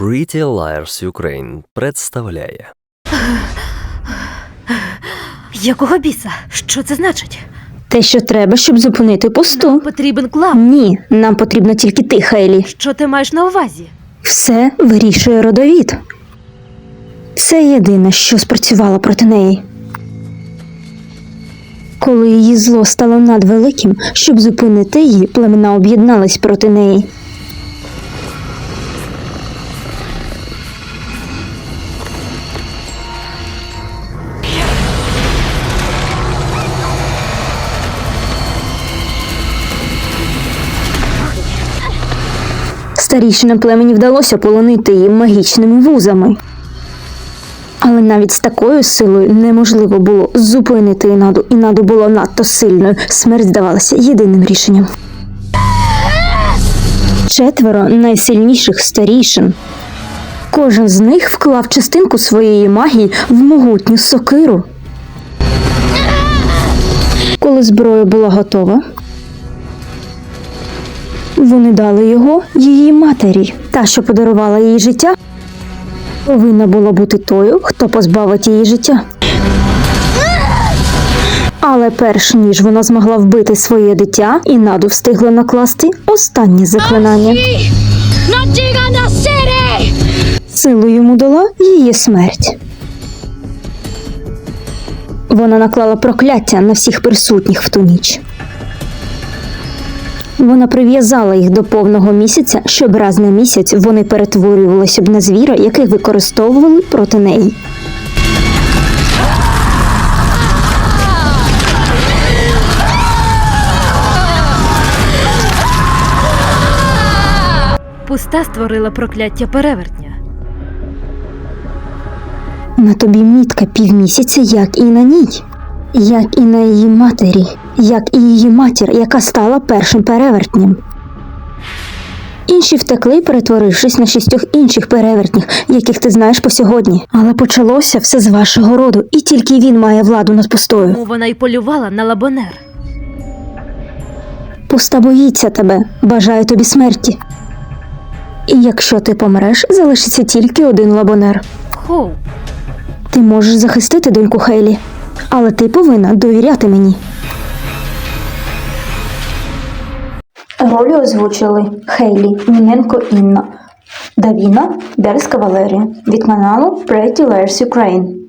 Pretty Liars Ukraine представляє Якого біса? Що це значить? Те, що треба, щоб зупинити пусту. Потрібен клан. Ні, нам потрібно тільки ти, Хейлі. Що ти маєш на увазі? Все вирішує родовід. Це єдине, що спрацювало проти неї. Коли її зло стало надвеликим, щоб зупинити її, племена об'єднались проти неї. Старішинам племені вдалося полонити її магічними вузами. Але навіть з такою силою неможливо було зупинити Інаду. Інаду було надто сильною. Смерть здавалася єдиним рішенням. Четверо найсильніших старішин. Кожен з них вклав частинку своєї магії в могутню сокиру. Коли зброя була готова, вони дали його її матері, та, що подарувала їй життя, повинна була бути тою, хто позбавить її життя. Але перш ніж вона змогла вбити своє дитя, Інаду встигла накласти останнє заклинання. Силу йому дала її смерть. Вона наклала прокляття на всіх присутніх в ту ніч. Вона прив'язала їх до повного місяця, щоб раз на місяць вони перетворювалися б на звіра, яких використовували проти неї. Пуста створила прокляття перевертня. На тобі мітка півмісяця, як і на ній, як і на її матері, як і її матір, яка стала першим перевертнем. Інші втекли, перетворившись на шістьох інших перевертнів, яких ти знаєш по сьогодні. Але почалося все з вашого роду, і тільки він має владу над пустою. Тому вона й полювала на лабонер. Пуста боїться тебе, бажає тобі смерті. І якщо ти помреш, залишиться тільки один лабонер. Хоу, Ти можеш захистити доньку Хейлі, але ти повинна довіряти мені. Ролі озвучили Хейлі Міненко Інна, Давіна Берська Валерія від каналу Pretty Layers Ukraine.